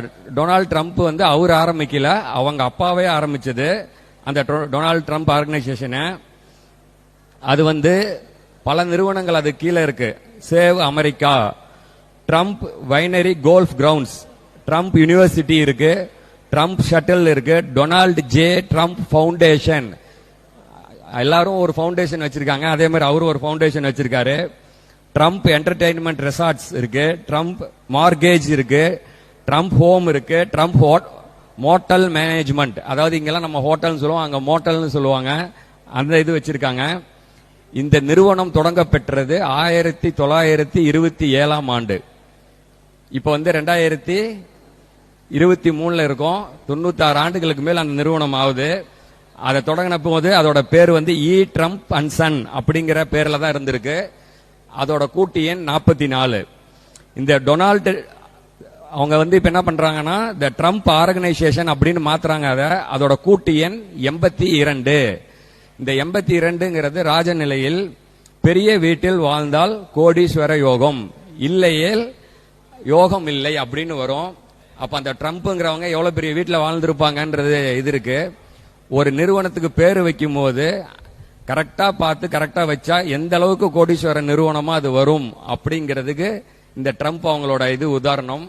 Donald Trump வந்து அவர் ஆரம்பிக்கல அவங்க அப்பாவே ஆரம்பிச்சது. அந்த டொனால்டு டொனால்ட் ட்ரம்ப் ஆர்கனைசேஷனை. அது வந்து பல நிறுவனங்கள் அது கீழே இருக்கு. Save America Trump winery golf grounds. Trump university இருக்கு ட்ரம்ப் ஷட்டில் இருக்கு டொனால்ட் ஜே ட்ரம்ப் ஃபவுண்டேஷன். எல்லாரும் ஒரு ஃபவுண்டேஷன் வச்சிருக்காங்க அதே மாதிரி அவரும் ஒரு ஃபவுண்டேஷன் வச்சிருக்காரு. ட்ரம்ப் என்டர்டைன்மெண்ட் ரெசார்ட்ஸ் இருக்கு ட்ரம்ப் மார்கேஜ் இருக்கு. ட்ரம்ப் ஹோம் இருக்கு. ட்ரம்ப் மோட்டல் மேனேஜ்மெண்ட் அதாவது இங்கெல்லாம் நம்ம ஹோட்டல்னு சொல்லுவோம். அங்கே மோட்டல்னு சொல்லுவாங்க. அந்த இது வச்சிருக்காங்க. இந்த நிறுவனம் தொடங்க பெற்றது ஆயிரத்தி தொள்ளாயிரத்தி இருபத்தி ஏழாம் ஆண்டு. இப்போ வந்து ரெண்டாயிரத்தி இருபத்தி மூணுல இருக்கும். தொண்ணூத்தாறு ஆண்டுகளுக்கு மேல் அந்த நிறுவனம் ஆகுது. அதை தொடங்கின போது அதோட பேர் வந்து இ ட்ரம்ப் அண்ட் சன் அப்படிங்கிற பேர்ல தான் இருந்திருக்கு. அதோட கூட்டு எண் நாற்பத்தி நாலு. இந்த டொனால்டு அவங்க வந்து இப்போ என்ன பண்ணுறாங்கன்னா இந்த ட்ரம்ப் ஆர்கனைசேஷன் அப்படின்னு மாத்துறாங்க அதை. அதோட கூட்டு எண் எண்பத்தி இரண்டு. இந்த எண்பத்தி இரண்டுங்கிறது ராஜநிலையில் பெரிய வீட்டில் வாழ்ந்தால் கோடீஸ்வர யோகம். இல்லையேல் யோகம் இல்லை அப்படின்னு வரும். அப்போ அந்த ட்ரம்ப்புங்கிறவங்க எவ்வளோ பெரிய வீட்டில் வாழ்ந்துருப்பாங்கன்றது இது இருக்கு. ஒரு நிறுவனத்துக்கு பேர் வைக்கும் போது பார்த்து கரெக்டாக வச்சா எந்த அளவுக்கு கோடீஸ்வர நிறுவனமாக அது வரும் அப்படிங்கிறதுக்கு இந்த ட்ரம்ப் அவங்களோட இது உதாரணம்.